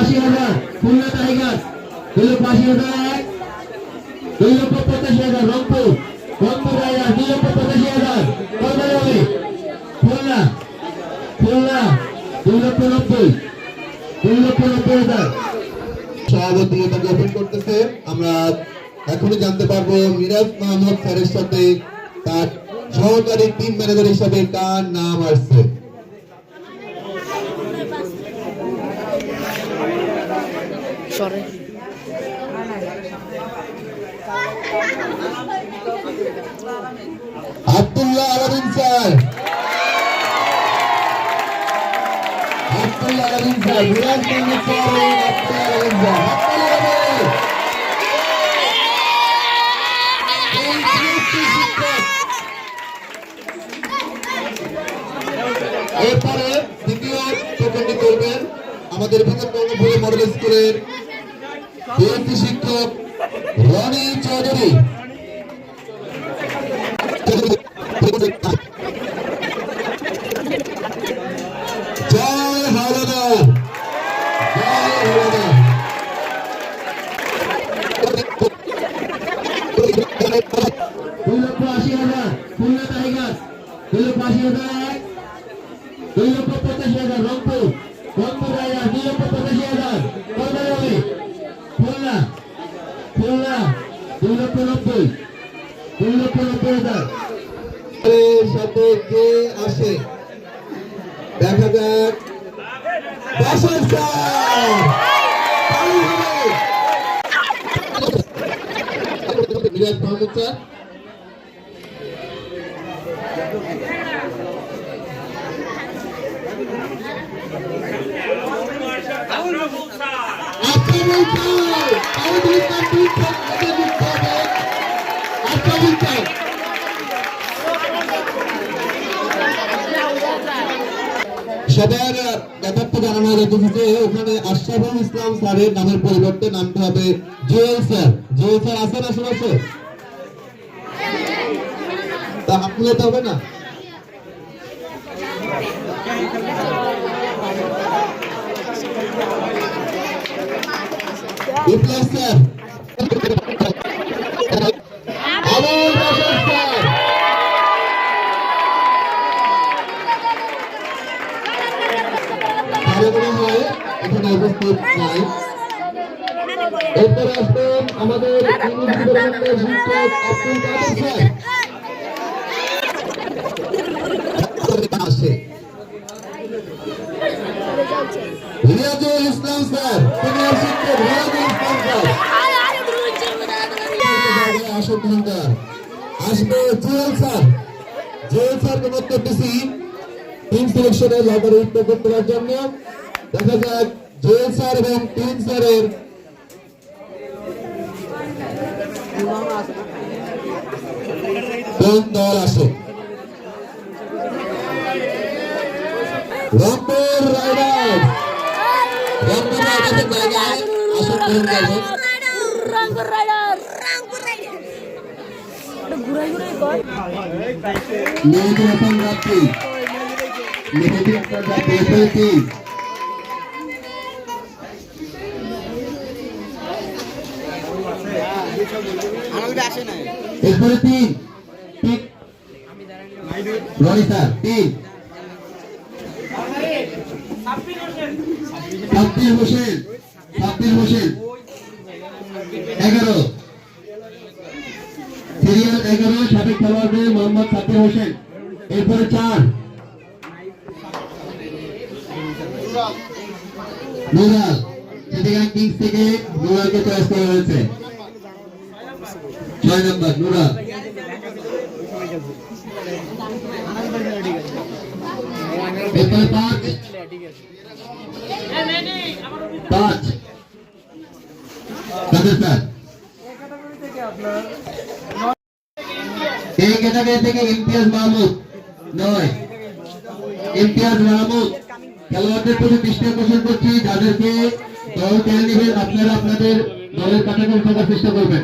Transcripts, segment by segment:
আশি হাজার খুলনা টাইগার দুই লক্ষ আশি হাজার এক, দুই লক্ষ পঁচাশি হাজার রংপুর। রংপুর টাইগার দুই লক্ষ পঁচাশি হাজার। কত খুলনা খুলনা, দুই লক্ষ নব্বই, দুই লক্ষ নব্বই হাজার। সভাপতি ওপেন করতেছে। আমরা এখনই জানতে পারব মিরাজ মাহমুদ স্যারের সাথে তার সহকারী টিম ম্যানেজার হিসাবে কার নাম আসছে। Abdullah Alamin sir Abdullah Alamin sir Miraj Mahmud sir, Abdullah Alamin sir. এরপরে দ্বিতীয় টোকেনটি করবেন আমাদের ভিতর মডেল স্কুলের শিক্ষক রনি চৌধুরী আক্রমণ চাই সবার ব্যাপারটা যেতেছে ওখানে আশরাফুল ইসলাম স্যারের নামের পরিবর্তে নামতে হবে জুয়েল স্যার জুয়েল স্যার আছেন আশেপাশে তা আপনি যেতে হবে না? বিপ্লব স্যার। এখানে উপস্থিত নাই। আসবেন আমাদের শিক্ষক আব্দুল কাদের আসে রিয়াজুল ইসলাম স্যার সিনিয়র শিক্ষক রিয়াজুল ইসলাম স্যার। আসন গ্রহণকার আসবে জুয়েল স্যার। জুয়েল স্যারকে বক্তব্য দিছি টিম সিলেকশনে লটারি উত্তর করার জন্য। দেখা যাক জুয়েল স্যার এবং টিম স্যারের কোন দল আসে রংপুর রাইডার্স রংপুর রাইডার্সের জায়গায় আসন গ্রহণ করবেন রাঙ্গুর রাইডার রাঙ্গুর রাইডার ঘুরাই ঘুরাই কর মেহেদুল হাসান যাত্রী মেহেদুল হাসান যাত্রী এসে কি তিন। সাব্বির হোসেন সাব্বির হোসেন। এগারো। সিরিয়াল এগারো, সাবেক খেলোয়াড়দের মোহাম্মদ সাব্বির হোসেন। এরপরে চার। নুরাল চিটিগাং কিংস থেকে নুরালকে চয়েস করা হয়েছে। ছয় নম্বর ক্যাটাগরি থেকে? নয়। খেলোয়াড়দের প্রতি দৃষ্টি আকর্ষণ করছি, যাদেরকে দল নেবেন আপনারা আপনাদের দলের থাকার চেষ্টা করবেন।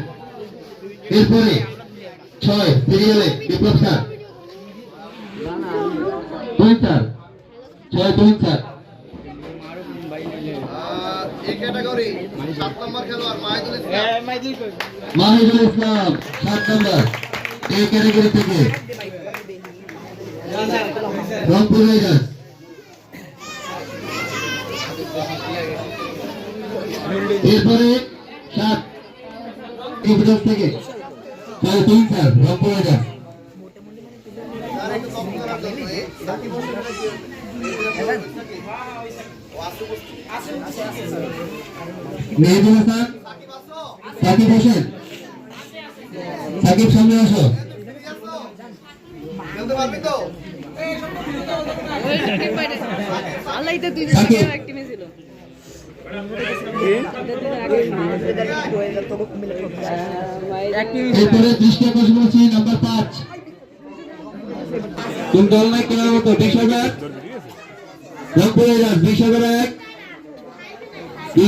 এরপরে ছয় সিরিয়ালে বিপ্লব স্যার। দুই চার ছয় দুই চার। মাহিদুল ইসলাম। সাত নম্বর। এই ক্যাটাগরি থেকে রংপুর রাইডার্স। এরপরে সাত ইভিডেন্স থেকে ছয় তিন চার সাকিব হোসেন সাকিব মেহেদুল হাসান সাকিব হোসেন সাকিব সামনে আসো সাকিব এক টিমে ছিল এরপরে বিশ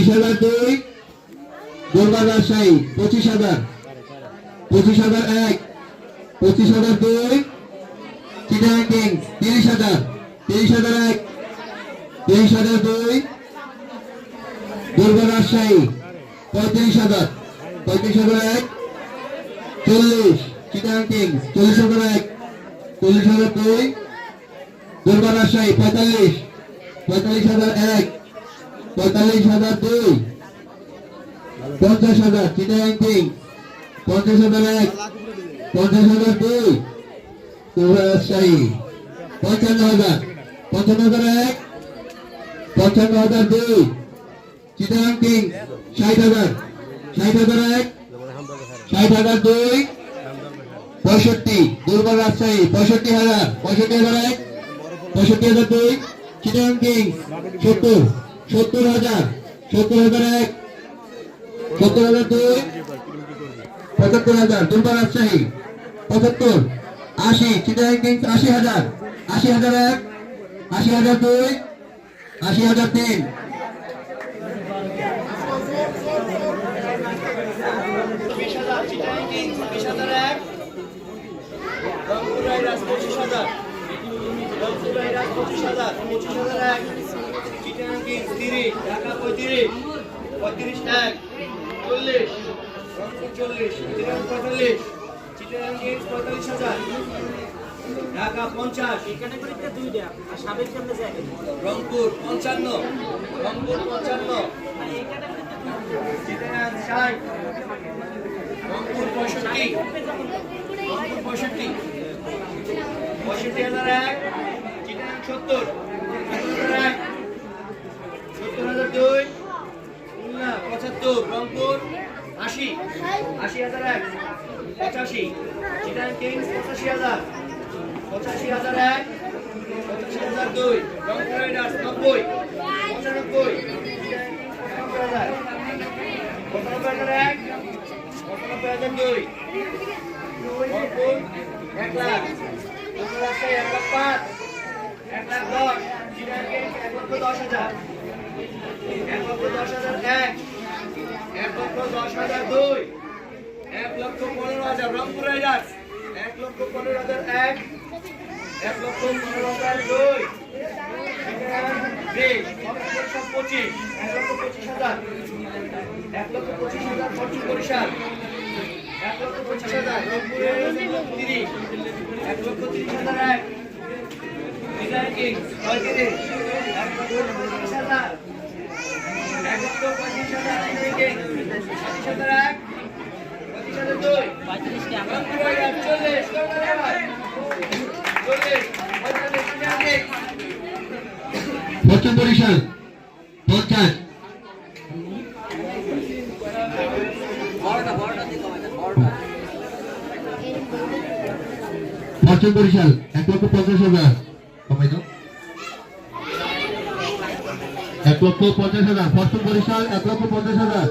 হাজার। দুই। দুর্বার রাজশাহী, পঁচিশ হাজার। পঁচিশ হাজার এক। পঁচিশ হাজার দুই। চিটাং কিংস, তিরিশ হাজার। তিরিশ হাজার এক। তিরিশ হাজার দুই। দুর্বার রাজশাহী, পঁয়ত্রিশ হাজার। পঁয়ত্রিশ হাজার এক, চল্লিশ। চিটাং কিংস, চল্লিশ হাজার এক, চল্লিশ হাজার দুই। দুর্গা রাজশাহী, পঁয়তাল্লিশ। পঁয়তাল্লিশ হাজার এক, পঁয়তাল্লিশ হাজার দুই। পঞ্চাশ হাজার চিটাং কিংস, পঞ্চাশ হাজার এক, পঞ্চাশ হাজার দুই। দুর্গা রাজশাহী, পঞ্চান্ন হাজার পঞ্চান্ন হাজার এক, পঞ্চান্ন হাজার দুই। চিটাং কিংস ষাট হাজার ষাট হাজার এক, ষাট হাজার দুই, পঁয়ষট্টি, দুর্বল রাজশাহী, পঁয়ষট্টি হাজার পঁয়ষট্টি হাজার এক, পঁয়ষট্টি হাজার দুই চিটাং কিংস, সত্তর সত্তর হাজার সত্তর হাজার এক, সত্তর হাজার দুই, পঁচাত্তর হাজার, দুর্বল রাজশাহী, পঁচাত্তর, আশি চিটাং কিংস, আশি হাজার আশি হাজার এক, আশি হাজার দুই, আশি হাজার তিন বিশ হাজার চিটাং কিংস বিশ হাজার এক রংপুর রাইডার্স পঁচিশ হাজার রংপুর রাইডার্স পঁচিশ হাজার পঁচিশ হাজার এক চিটাং কিংস তিরিশ ঢাকা পঁয়ত্রিশ পঁয়ত্রিশ এক চল্লিশ রংপুর চল্লিশ চিটাং পঁয়তাল্লিশ চিটাং কিংস পঁয়তাল্লিশ হাজার ঢাকা পঞ্চাশ রংপুর পঞ্চান্ন রংপুর পঞ্চান্ন ষাট রংপুর পঁয়ষট্টি। রংপুর পঁয়ষট্টি। পঁয়ষট্টি হাজার এক। সত্তর। সত্তর হাজার দুই পঁচাত্তর, রংপুর আশি আশি হাজার এক, পঁচাশি। চিটাং কিংস পঁচাশি হাজার পঁচাশি হাজার এক, পঁচাশি হাজার দুই, রংপুর রাইডার্স নব্বই, পঁচানব্বই পঁচানব্বই হাজার এক, পঁচানব্বই হাজার দুই, রংপুর এক লাখ এক লাখ পাঁচ এক লক্ষ দশ হাজার, এক লক্ষ দশ হাজার, এক এক লক্ষ দশ হাজার দুই এক লক্ষ পনেরো হাজার রংপুর রাইডার্স এক লক্ষ পনেরো হাজার এক এক লক্ষ পনেরো হাজার দুই পঁচিশ এক লক্ষ পঁচিশ হাজার, এক লক্ষ পঁচিশ হাজার ফরচুন বরিশাল এক লক্ষ পঁচিশ হাজার রংপুরের তিরিশ পশ্চিম পঞ্চাশ। বরিশাল এক লক্ষ পঞ্চাশ হাজার। কমাই দাও। এক লক্ষ পঞ্চাশ হাজার পশ্চিম বরিশাল এক লক্ষ পঞ্চাশ হাজার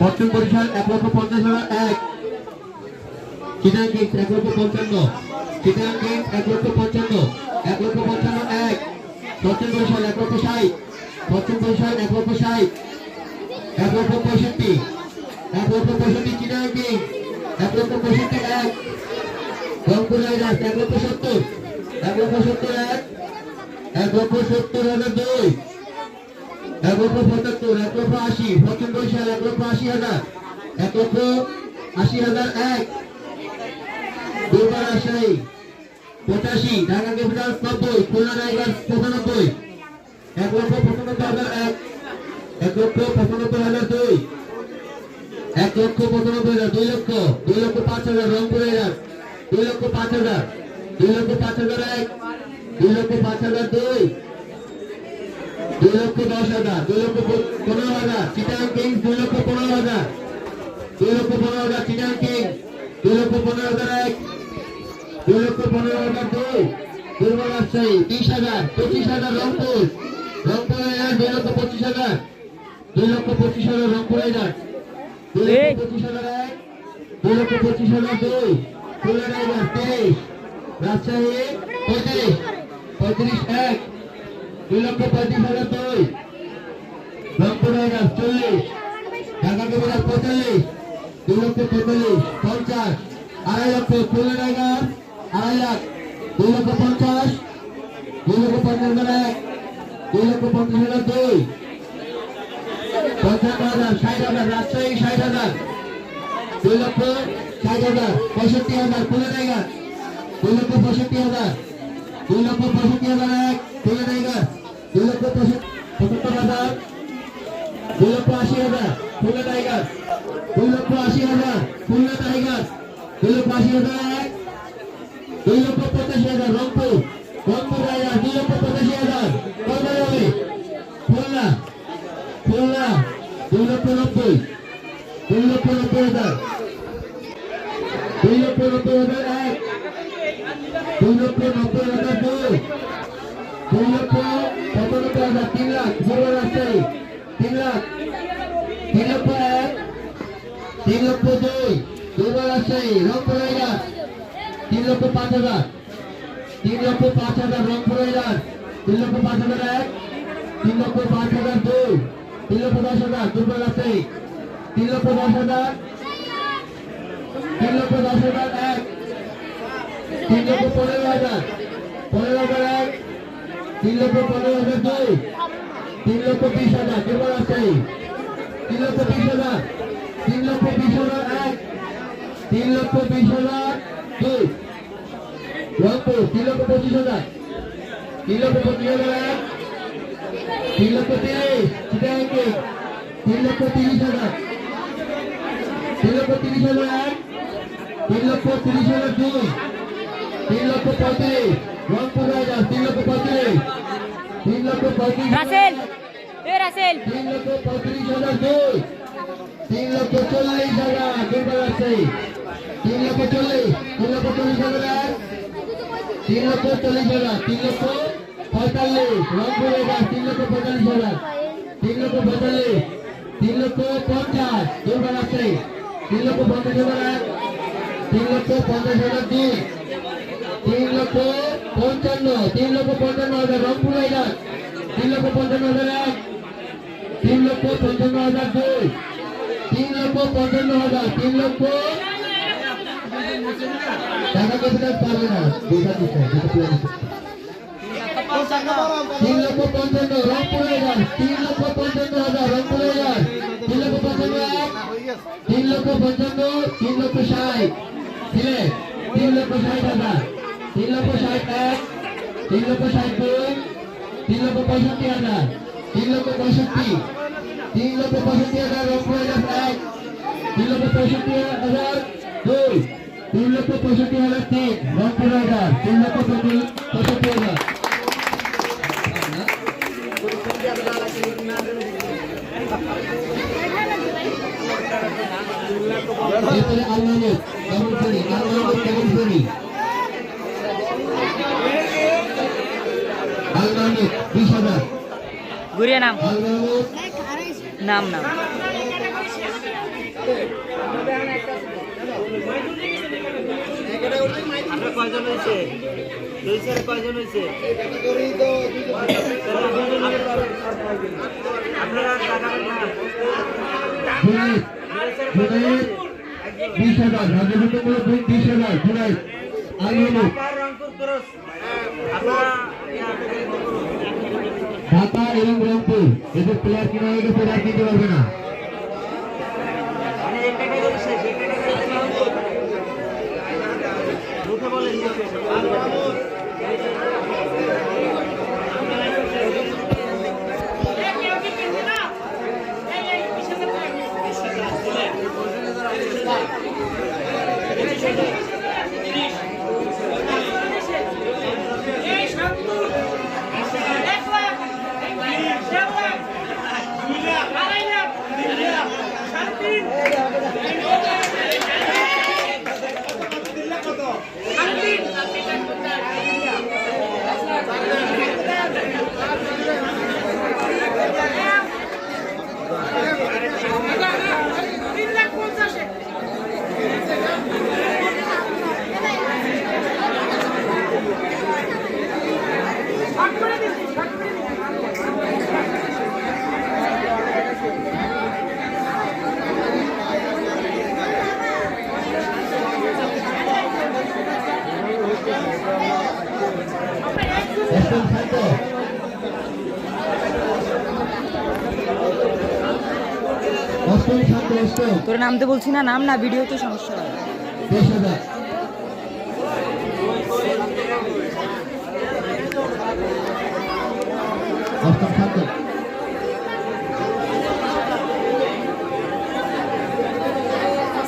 পশ্চিম বরিশাল এক লক্ষ পঞ্চাশ হাজার এক চিটাং কিংস এক লক্ষ পঞ্চান্ন চিটাং এক লক্ষ পঞ্চান্ন এক লক্ষ পঞ্চান্ন এক পশ্চিম বরিশাল এক লক্ষ ষাট পশ্চিম বরিশাল এক লক্ষ ষাট এক লক্ষ পঁয়ষট্টি এক লক্ষ পঁয়ষট্টি চিটাং এক লক্ষ পঁয়ষট্টি এক রংপুর এক লক্ষ সত্তর এক লক্ষ সত্তর এক এক লক্ষ সত্তর হাজার দুই। এক লক্ষ পঁচাত্তর, এক লক্ষ আশি পশ্চিম বরিশাল এক লক্ষ আশি হাজার। এক লক্ষ আশি হাজার এক। দুর্বার রাজশাহী, পঁচাশি। ঢাকা ক্যাপিটালস নব্বই, খুলনা রাইগার্স পঁচানব্বই। এক লক্ষ পঁচানব্বই হাজার এক। এক লক্ষ পঁচানব্বই হাজার দুই। এক লক্ষ পঁচানব্বই হাজার দুই লক্ষ। দুই লক্ষ পাঁচ হাজার রংপুর রাইগার্স দুই লক্ষ পাঁচ হাজার। দুই লক্ষ পাঁচ হাজার এক। দুই লক্ষ পাঁচ হাজার দুই দুই লক্ষ দশ হাজার দুই লক্ষ পনেরো হাজার চিটাং কিংস দুই লক্ষ পনেরো হাজার দুই লক্ষ পনেরো হাজার চিটাং কিংস দুই লক্ষ পনেরো হাজার এক দুই লক্ষ পনেরো হাজার দুই দুর্বল রাজশাহী তিরিশ হাজার পঁচিশ হাজার রংপুর রংপুর হাজার দুই লক্ষ পঁচিশ হাজার দুই লক্ষ পঁচিশ হাজার রংপুর হাজার দুই লক্ষ পঁচিশ হাজার এক দুই লক্ষ পঁচিশ হাজার দুই খুলনা হাজার তিরিশ রাজশাহী পঁয়ত্রিশ পঁয়ত্রিশ এক, দুই লক্ষ পঁয়ত্রিশ হাজার দুই রংপুর চল্লিশ, ঢাকা কবিরাজ পঁয়তাল্লিশ, দুই লক্ষ পঁয়তাল্লিশ, পঞ্চাশ, আড়াই লক্ষ খুলনা হাজার আড়াই লাখ, দুই লক্ষ পঞ্চাশ, দুই লক্ষ পঞ্চাশ এক, দুই লক্ষ পঞ্চাশ হাজার দুই পঞ্চান্ন হাজার, ষাট হাজার, রাজশাহী ষাট হাজার, দুই লক্ষ ষাট হাজার, পঁয়ষট্টি হাজার খুলে জায়গা দুই লক্ষ পঁয়ষট্টি হাজার দুই লক্ষ পঁয়ষট্টি হাজার এক খুলে জায়গা দুই লক্ষ পঁয়ষট্টি পঁচাত্তর হাজার দুই লক্ষ আশি হাজার খুলে জায়গা দুই লক্ষ আশি হাজার খুলনা টাইগার দুই লক্ষ আশি হাজার এক দুই লক্ষ পঁচাশি হাজার রংপুর রংপুর টাইগার দুই লক্ষ পঁচাশি হাজার কত হবে খুলনা খুলনা দুই লক্ষ নব্বই দুই লক্ষ নব্বই হাজার দুই লক্ষ নব্বই হাজার এক দুই লক্ষ নব্বই হাজার দুই দুই লক্ষ পঁচানব্বই হাজার তিন লাখ পূর্ব রাজশাহী তিন লাখ তিন লক্ষ এক তিন লক্ষ দুই পূর্ব রাজশাহী রংপুর হাজার তিন লক্ষ পাঁচ হাজার তিন লক্ষ পাঁচ হাজার রংপুর হাজার তিন লক্ষ পাঁচ হাজার এক তিন লক্ষ পাঁচ হাজার দুই তিন লক্ষ দশ হাজার দুর্বল রাজশাহী তিন লক্ষ দশ হাজার তিন লক্ষ দশ হাজার এক তিন লক্ষ পনেরো হাজার পনেরো হাজার এক তিন লক্ষ পনেরো হাজার দুই তিন লক্ষ বিশ হাজার দুর্বল রাজশাহী তিন লক্ষ বিশ হাজার তিন লক্ষ বিশ হাজার এক তিন লক্ষ বিশ হাজার দুই রংপুর তিন লক্ষ পঁচিশ হাজার তিন লক্ষ পঁচিশ হাজার এক তিন লক্ষ তিরিশ চিটাঙ্গে তিন লক্ষ তিরিশ হাজার, তিন লক্ষ তিরিশ হাজার এক তিন লক্ষ তিরিশ হাজার, দুই। তিন লক্ষ পঁয়ত্রিশ রংপুর হাজার তিন লক্ষ পঁয়ত্রিশ তিন লক্ষ পঁয়ত্রিশ রাসেল এ রাসেল তিন লক্ষ পঁয়ত্রিশ হাজার দুই তিন লক্ষ চল্লিশ হাজার দুর্বল আছে তিন লক্ষ চল্লিশ তিন লক্ষ চল্লিশ হাজার তিন লক্ষ চল্লিশ হাজার তিন লক্ষ পঁয়তাল্লিশ রংপুর হাজার তিন লক্ষ পঁয়তাল্লিশ হাজার তিন লক্ষ পঁয়তাল্লিশ তিন লক্ষ পঞ্চাশ দুর্বল আছে তিন লক্ষ পঞ্চাশ হাজার তিন লক্ষ পঞ্চাশ হাজার দুই তিন লক্ষ পঞ্চান্ন তিন লক্ষ পঞ্চান্ন হাজার রংপুর হাজার তিন লক্ষ পঞ্চান্ন হাজার এক তিন লক্ষ পঞ্চান্ন হাজার দুই তিন লক্ষ পঞ্চান্ন হাজার তিন লক্ষ টাকা ক্যাপিটাল পারবে না দুটা দিচ্ছে তিন লক্ষ পঞ্চান্ন রংপুর হাজার তিন লক্ষ পঞ্চান্ন হাজার রংপুর হাজার তিন লক্ষ পঞ্চান্ন এক তিন লক্ষ পঞ্চান্ন তিন লক্ষ ষাট দিলে তিন লক্ষ ষাট হাজার তিন লক্ষ ষাট এক তিন লক্ষ ষাট দুই তিন লক্ষ পঁয়ষট্টি হাজার, তিন লক্ষ পঁয়ষট্টি, তিন লক্ষ পঁয়ষট্টি হাজার রংপুর এক, তিন লক্ষ পঁয়ষট্টি হাজার দুই, তিন লক্ষ পঁয়ষট্টি হাজার তিন রংপুর হাজার তিন লক্ষ পঁয়ষট্টি হাজার এরপরে আল মাহমুদ কেমন শ্রেণি আল মাহমুদ কেমন শ্রেণি আল মাহমুদ বিশ হাজার ঘুরিয়ে নাম? নাম নাম। আপনার কয়জন হয়েছে? দুই স্যার কয়জন হয়েছে? আপনারা না। বিশ হাজার বিশ হাজার আপনারা ইয়া, ঢাকা এবং রংপুর এদের প্লেয়ার কিনা হয়ে গেছে এরা আর কিনতে তোর নামতে বলছি না, নাম না ভিডিও তো সমস্যা শান্ত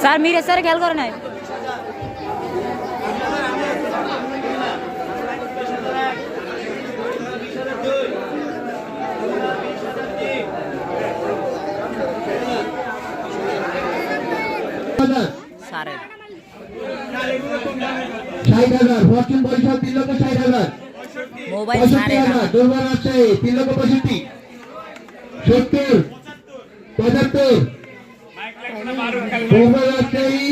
স্যার, মিরে স্যার খেয়াল করে নাই হাজার স্যারের ষাট হাজার ফরচুন বরিশাল তিন লক্ষ ষাট হাজার। পঁয়ষট্টি দুর্বার রাজশাহী তিন লক্ষ পঁয়ষট্টি। সত্তর পঁচাত্তর। রাজশাহী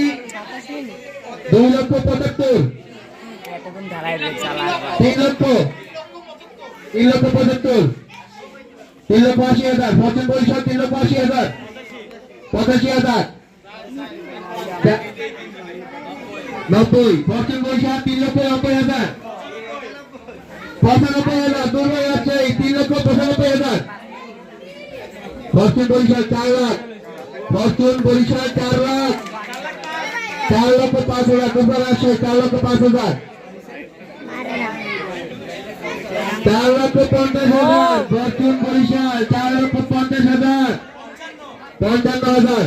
দুই লক্ষ পঁচাত্তর। তিন লক্ষ তিন লক্ষ পঁচাত্তর। তিন লক্ষ আশি হাজার ফরচুন বরিশাল তিন লক্ষ আশি হাজার পঁচাশি হাজার। নব্বই ফরচুন বরিশাল তিন লক্ষ নব্বই হাজার। পঁচানব্বই হাজার দুর্বল রাজশাহী তিন লক্ষ পঁচানব্বই হাজার। ফরচুন বরিশাল চার লাখ ফরচুন বরিশাল চার লাখ। চার লক্ষ পাঁচ হাজার দুর্বল রাজশাহী চার লক্ষ পাঁচ হাজার। চার লক্ষ পঞ্চাশ হাজার ফরচুন বরিশাল চার লক্ষ পঞ্চাশ হাজার। পঞ্চান্ন হাজার।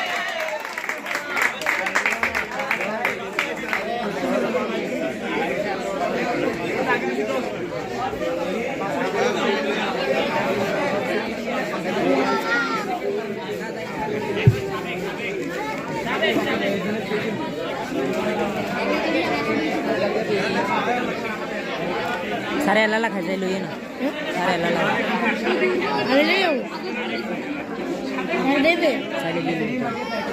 লইয়ে না স্যারে এলালা আমি নেই হ্যাঁ দেবে সাইডে দিবি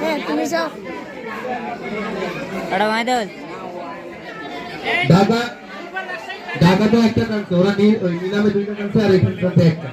হ্যাঁ তুমি যাও ওটা মাই দাও ঢাকা ঢাকা তো একটা টানছে ওরা নিলামে দুইটা টানছে আর এখানে টানছে একটা